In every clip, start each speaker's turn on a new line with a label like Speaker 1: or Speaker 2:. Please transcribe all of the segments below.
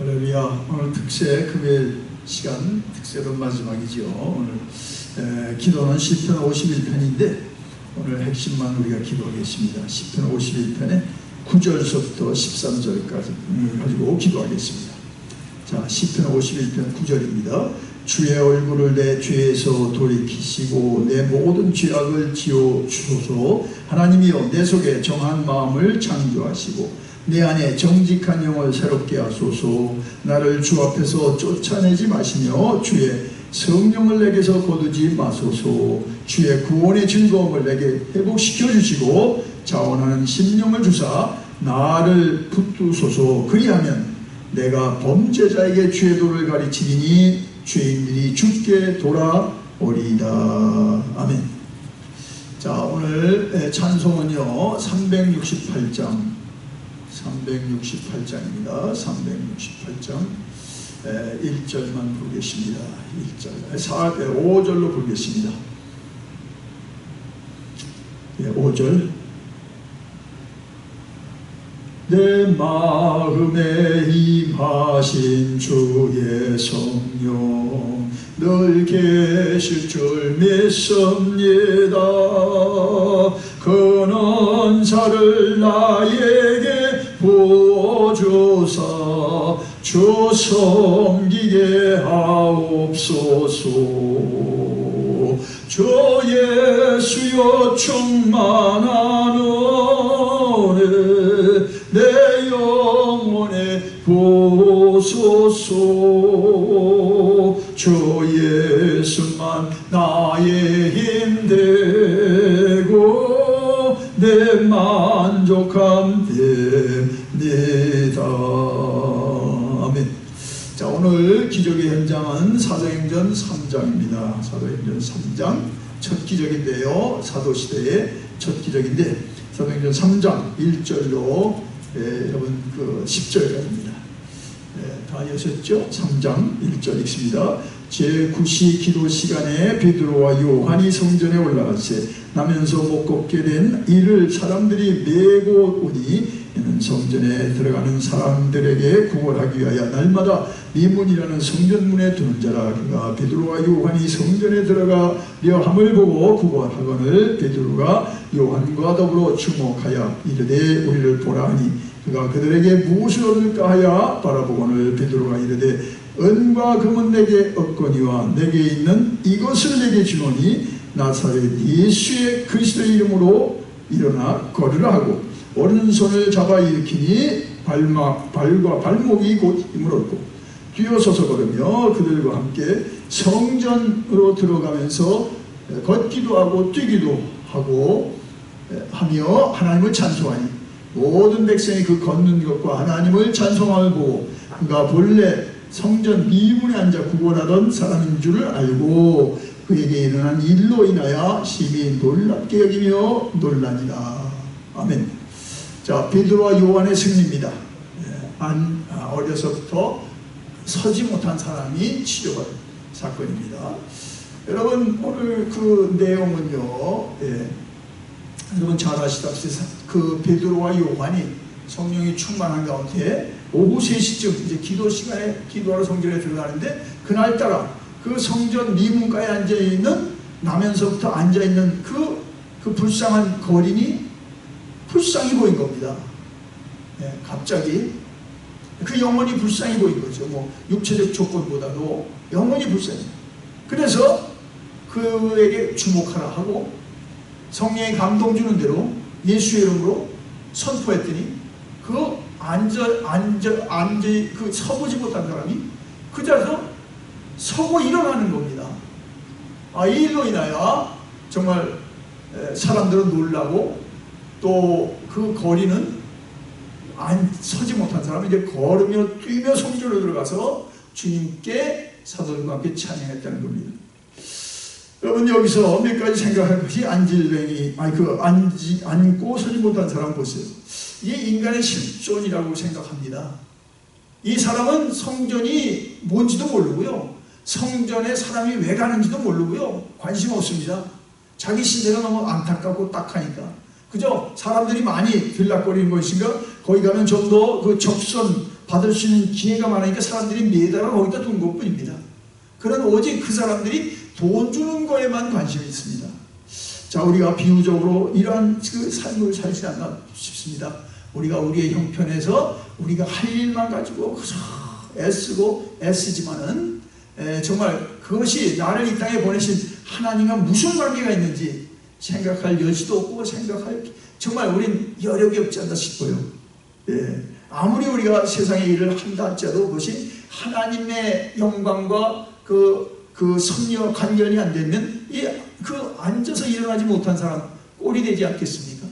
Speaker 1: 할렐루야. 오늘 특세 금요일 시간 특세로 마지막이죠. 오늘 에, 기도는 10편 51편인데 오늘 핵심만 우리가 기도하겠습니다. 10편 51편에 9절서부터 13절까지 가지고 기도하겠습니다. 자, 10편 51편 9절입니다. 주의 얼굴을 내 죄에서 돌이키시고 내 모든 죄악을 지어 주소서 하나님이여 내 속에 정한 마음을 창조하시고 내 안에 정직한 영을 새롭게 하소서. 나를 주 앞에서 쫓아내지 마시며 주의 성령을 내게서 거두지 마소서. 주의 구원의 즐거움을 내게 회복시켜 주시고 자원하는 심령을 주사 나를 붙두소서. 그리하면 내가 범죄자에게 죄의 도를 가르치리니 죄인들이 죽게 돌아오리이다. 아멘. 자 오늘 찬송은요 368장 368장입니다. 368장 1절만 보겠습니다. 1절, 4, 5절로 보겠습니다. 5절 내 마음에 임하신 주의 성령 늘 계실 줄 믿습니다. 그 은사를 나에게 주사 주 섬기게 하옵소서. 주 예수여 충만하노니 내 영혼에 보소서. 주 예수만 나의 힘되고 내 만족함 됩니다. 아멘. 자 오늘 기적의 현장은 사도행전 3장입니다. 사도행전 3장 첫 기적인데요. 사도시대의 첫 기적인데 사도행전 3장 1절로 예, 여러분 그 10절까지입니다. 예, 다 여셨죠? 3장 1절 읽습니다. 제9시 기도 시간에 베드로와 요한이 성전에 올라가세 나면서 못 걷게 된 이를 사람들이 메고 오니 이는 성전에 들어가는 사람들에게 구원하기 위하여 날마다 미문이라는 성전문에 두는 자라. 그가 베드로와 요한이 성전에 들어가려 함을 보고 구원하거늘 베드로가 요한과 더불어 주목하여 이르되 우리를 보라 하니 그가 그들에게 무엇을 얻을까 하여 바라보거늘 베드로가 이르되 은과 금은 내게 없거니와 내게 있는 이것을 내게 주노니 나사렛 예수의 그리스도의 이름으로 일어나 걸으라 하고 오른손을 잡아 일으키니 발막, 발과 발목이 곧 힘을 얻고 뛰어서서 걸으며 그들과 함께 성전으로 들어가면서 걷기도 하고 뛰기도 하고 하며 하나님을 찬송하니 모든 백성이 그 걷는 것과 하나님을 찬송함을 보고 그가 본래 성전 미문에 앉아 구걸하던 사람인 줄을 알고 그에게 일어난 일로 인하여 심히 놀랍게 여기며 놀라니라. 아멘. 자, 베드로와 요한의 승리입니다. 안, 어려서부터 서지 못한 사람이 치료받은 사건입니다. 여러분 오늘 그 내용은요. 예, 여러분 잘 아시다시피 그 베드로와 요한이 성령이 충만한 가운데 오후 3시쯤 이제 기도 시간에 기도하러 성전에 들어가는데 그날따라 그 성전 미문가에 앉아있는 나면서부터 앉아있는 그, 그 불쌍한 거린이 불쌍히 보인 겁니다. 예, 갑자기 그 영혼이 불쌍히 보인 거죠. 뭐 육체적 조건보다도 영혼이 불쌍해. 그래서 그에게 주목하라 하고 성령의 감동 주는 대로 예수의 이름으로 선포했더니 그 앉아 앉아 앉아 그 서보지 못한 사람이 그 자리에서 서고 일어나는 겁니다. 아, 이 일로 인하여 정말 사람들은 놀라고 또 그 거리는 안 서지 못한 사람이 이제 걸으며 뛰며 성전으로 들어가서 주님께 사도들과 함께 찬양했다는 겁니다. 여러분 여기서 몇 가지 생각할 것이 안질뱅이 아니 그 앉지 앉고 서지 못한 사람 보세요. 이게 인간의 실존이라고 생각합니다. 이 사람은 성전이 뭔지도 모르고요. 성전에 사람이 왜 가는지도 모르고요. 관심 없습니다. 자기 신세가 너무 안타깝고 딱하니까. 그죠? 사람들이 많이 들락거리는 것인가? 거기 가면 좀 더그 적선 받을 수 있는 기회가 많으니까 사람들이 매달아 거기다 둔 것뿐입니다. 그런 오직 그 사람들이 돈 주는 거에만 관심이 있습니다. 자, 우리가 비유적으로 이러한 그 삶을 살지 않나 싶습니다. 우리가 우리의 형편에서 우리가 할 일만 가지고 애쓰고 애쓰지만은 에, 정말 그것이 나를 이 땅에 보내신 하나님과 무슨 관계가 있는지 생각할 여지도 없고 생각할 정말 우린 여력이 없지 않나 싶어요. 예. 아무리 우리가 세상의 일을 한다 할지라도 그것이 하나님의 영광과 그, 그 섭리와 관련이 안 되면 이, 그 앉아서 일어나지 못한 사람 꼴이 되지 않겠습니까?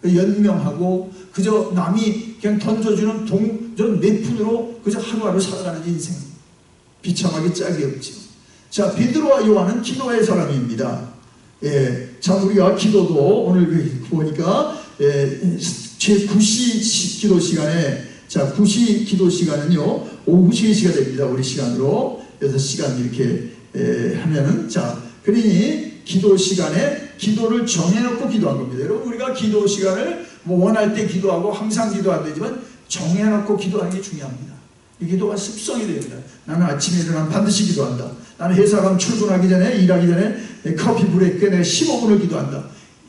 Speaker 1: 그 연명하고 그저 남이 그냥 던져주는 동전 몇 푼으로 그저 하루하루 살아가는 인생 비참하게 짝이 없죠. 자 베드로와 요한은 기도의 사람입니다. 예, 자 우리가 기도도 오늘 그 보니까 예, 제 9시 기도 시간에 자 9시 기도 시간은요 오후 3시가 됩니다. 우리 시간으로 6시간 이렇게 예, 하면은 자 그러니 기도 시간에 기도를 정해놓고 기도한 겁니다. 여러분 우리가 기도 시간을 뭐 원할 때 기도하고 항상 기도 안 되지만 정해놓고 기도하는 게 중요합니다. 이 기도가 습성이 됩니다. 나는 아침에 일어나면 반드시 기도한다. 나는 회사 가면 출근하기 전에 일하기 전에 커피 브레이크에 내 15분을 기도한다.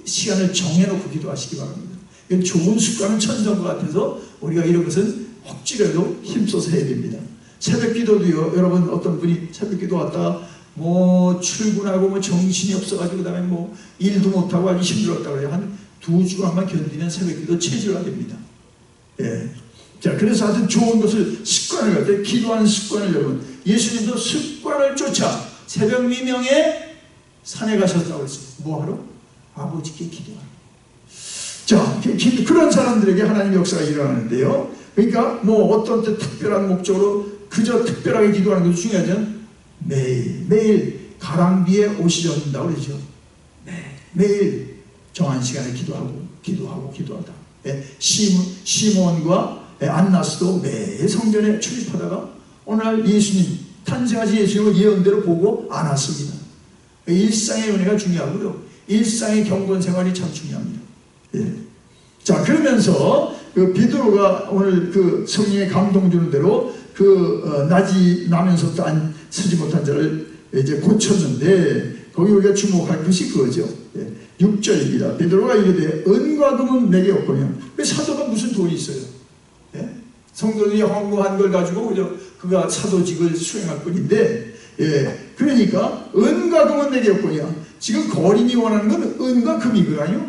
Speaker 1: 시간을 정해놓고 기도하시기 바랍니다. 좋은 습관은 천성것 같아서 우리가 이런 것은 혹시라도 힘써서 해야 됩니다. 새벽 기도도요. 여러분 어떤 분이 새벽 기도 왔다가 뭐 출근하고 뭐 정신이 없어가지고 그다음에 뭐 일도 못하고 아주 힘들었다 그래요. 한 두 주간만 견디면 새벽 기도 체질화 됩니다. 예. 자, 그래서 하여튼 좋은 것을 습관을 갖때 기도하는 습관을 여러분 예수님도 습관을 쫓아 새벽 미명에 산에 가셨다고 했어요. 뭐하러? 아버지께 기도하러. 자, 기, 그런 사람들에게 하나님 역사가 일어나는데요. 그러니까 뭐 어떤 때 특별한 목적으로 그저 특별하게 기도하는 것도 중요하죠. 매일, 매일 가랑비에 옷이 젖는다고 그러죠. 네, 매일 정한 시간에 기도하고, 기도하고, 기도하다. 예, 시몬, 시몬과 안나스도 매일 성전에 출입하다가 오늘 예수님, 탄생하신 예수님을 예언대로 보고 안았습니다. 일상의 은혜가 중요하고요. 일상의 경건 생활이 참 중요합니다. 예. 자, 그러면서 그 비드로가 오늘 그 성령의 감동 주는 대로 그 어, 나지 나면서도 안 쓰지 못한 자를 이제 고쳤는데 거기 우리가 주목할 것이 그거죠. 예. 6절입니다. 베드로가 이르되 은과 금은 내게 없거냐. 왜 사도가 무슨 돈이 있어요? 예? 성도들이 헌금한 걸 가지고 그저 그가 사도직을 수행할 뿐인데 예. 그러니까 은과 금은 내게 없거냐. 지금 거린이 원하는 건 은과 금이거든요.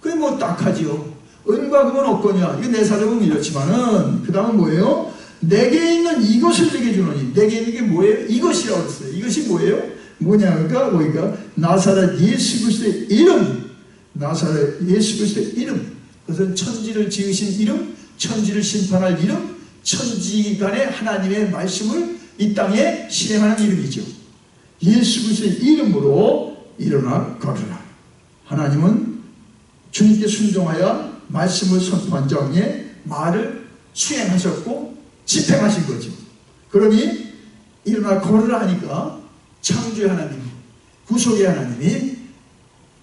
Speaker 1: 그게 뭐 딱하지요. 은과 금은 없거냐. 이거 내 사정은 이렇지만은 그 다음은 뭐예요? 내게 있는 이것을 내게 주노니 내게 있는 게 뭐예요? 이것이라고 했어요. 이것이 뭐예요? 뭐냐가 뭐니까 나사렛 예수 그리스도의 이름 나사렛 예수 그리스도의 이름 그것은 천지를 지으신 이름 천지를 심판할 이름 천지간의 하나님의 말씀을 이 땅에 실행하는 이름이죠. 예수 그리스도의 이름으로 일어나 걸어라. 하나님은 주님께 순종하여 말씀을 선포한 자에 말을 수행하셨고 집행하신 거죠. 그러니 일어나 걸으라 하니까 창조의 하나님, 구속의 하나님이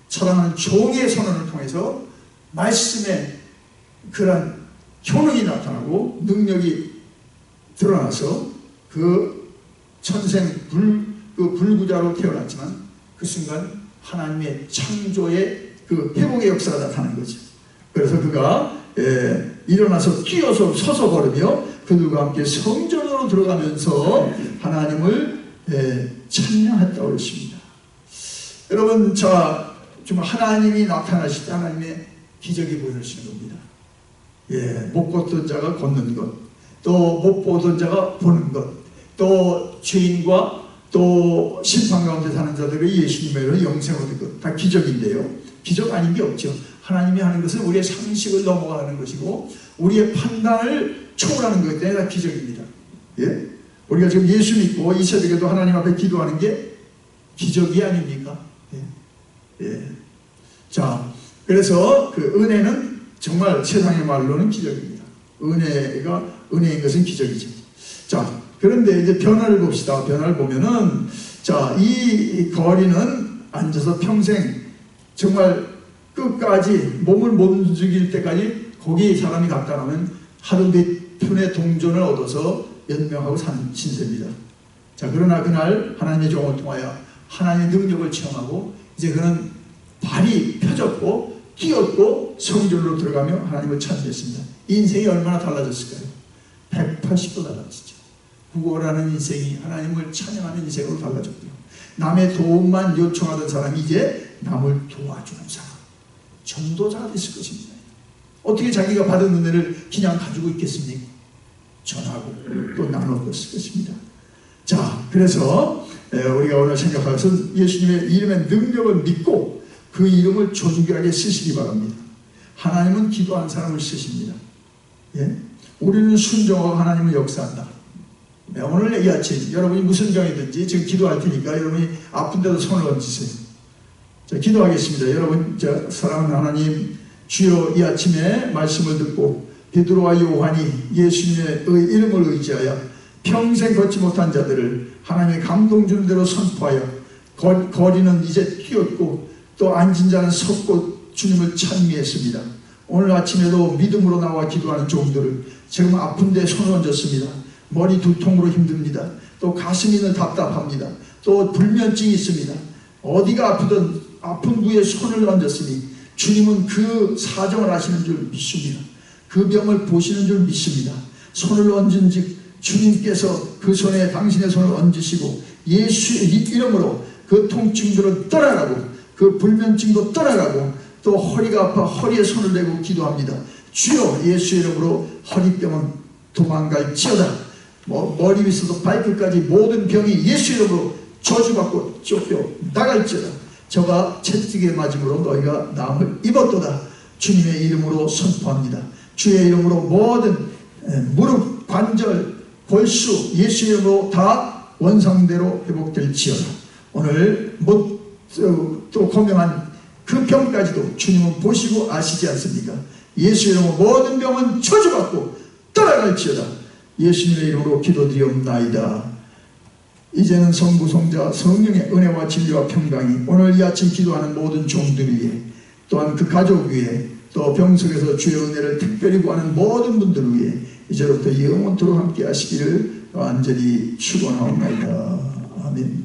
Speaker 1: 사랑하는 종의 선언을 통해서 말씀의 그런 효능이 나타나고 능력이 드러나서 그 천생 불, 그 불구자로 태어났지만 그 순간 하나님의 창조의 그 회복의 역사가 나타난 거죠. 그래서 그가 예, 일어나서 뛰어서 서서 걸으며 그들과 함께 성전으로 들어가면서 하나님을 예, 찬양했다고 그랬습니다. 여러분, 자, 좀 하나님이 나타나실 때 하나님의 기적이 보여주시는 겁니다. 예, 못 걷던 자가 걷는 것, 또 못 보던 자가 보는 것, 또 죄인과 또 심판 가운데 사는 자들의 예수님의 영생 얻은 것, 다 기적인데요. 기적 아닌 게 없죠. 하나님이 하는 것은 우리의 상식을 넘어가는 것이고, 우리의 판단을 초월하는 것 때문에 다 기적입니다. 예? 우리가 지금 예수 믿고 이 새벽에도 하나님 앞에 기도하는 게 기적이 아닙니까? 예. 예. 자, 그래서 그 은혜는 정말 세상의 말로는 기적입니다. 은혜가, 은혜인 것은 기적이죠. 자, 그런데 이제 변화를 봅시다. 변화를 보면은, 자, 이 거리는 앉아서 평생 정말 끝까지 몸을 못 움직일 때까지 거기 사람이 갔다 나면 하루 몇 편의 동전을 얻어서 연명하고 산 신세입니다. 자 그러나 그날 하나님의 종을 통하여 하나님의 능력을 체험하고 이제 그는 발이 펴졌고 뛰었고 성전으로 들어가며 하나님을 찬미했습니다. 인생이 얼마나 달라졌을까요? 180도 달라졌죠. 구걸하는 인생이 하나님을 찬양하는 인생으로 달라졌고요. 남의 도움만 요청하던 사람이 이제 남을 도와주는 사람, 전도자가 됐을 것입니다. 어떻게 자기가 받은 은혜를 그냥 가지고 있겠습니까? 전하고 또 나눴을 것입니다. 자, 그래서 우리가 오늘 생각할 것은 예수님의 이름의 능력을 믿고 그 이름을 존귀하게 쓰시기 바랍니다. 하나님은 기도한 사람을 쓰십니다. 예? 우리는 순종하고 하나님은 역사한다. 네, 오늘 이 아침 여러분이 무슨 병이든지 지금 기도할 테니까 여러분이 아픈 데도 손을 얹으세요. 자, 기도하겠습니다. 여러분, 저 사랑하는 하나님, 주여 이 아침에 말씀을 듣고 베드로와 요한이 예수님의 이름을 의지하여 평생 걷지 못한 자들을 하나님의 감동 주는 대로 선포하여 거 리는 이제 뛰었고 또 앉은 자는 섰고 주님을 찬미했습니다. 오늘 아침에도 믿음으로 나와 기도하는 종들을 지금 아픈데 손을 얹었습니다. 머리 두통으로 힘듭니다. 또 가슴이 는 답답합니다. 또 불면증이 있습니다. 어디가 아프든 아픈 부에 손을 얹었으니 주님은 그 사정을 아시는 줄 믿습니다. 그 병을 보시는 줄 믿습니다. 손을 얹은 즉 주님께서 그 손에 당신의 손을 얹으시고 예수의 이름으로 그 통증들은 떠나가고 그 불면증도 떠나가고 또 허리가 아파 허리에 손을 대고 기도합니다. 주여 예수 이름으로 허리병은 도망갈지어다. 뭐 머리 위에서도 발끝까지 모든 병이 예수 이름으로 저주받고 쫓겨 나갈지어다. 저가 채찍에 맞음으로 너희가 나음을 입었도다. 주님의 이름으로 선포합니다. 주의 이름으로 모든 무릎, 관절, 골수 예수 이름으로 다 원상대로 회복될지어다. 오늘 못또 고명한 그 병까지도 주님은 보시고 아시지 않습니까? 예수 이름으로 모든 병은 저주받고 떠나갈지어다. 예수님의 이름으로 기도드리옵나이다. 이제는 성부 성자 성령의 은혜와 진리와 평강이 오늘 이 아침 기도하는 모든 종들 위해 또한 그 가족 위해 또 병석에서 주의 은혜를 특별히 구하는 모든 분들 위해 이제부터 영원토록 함께 하시기를 완전히 축원하옵나이다. 아멘.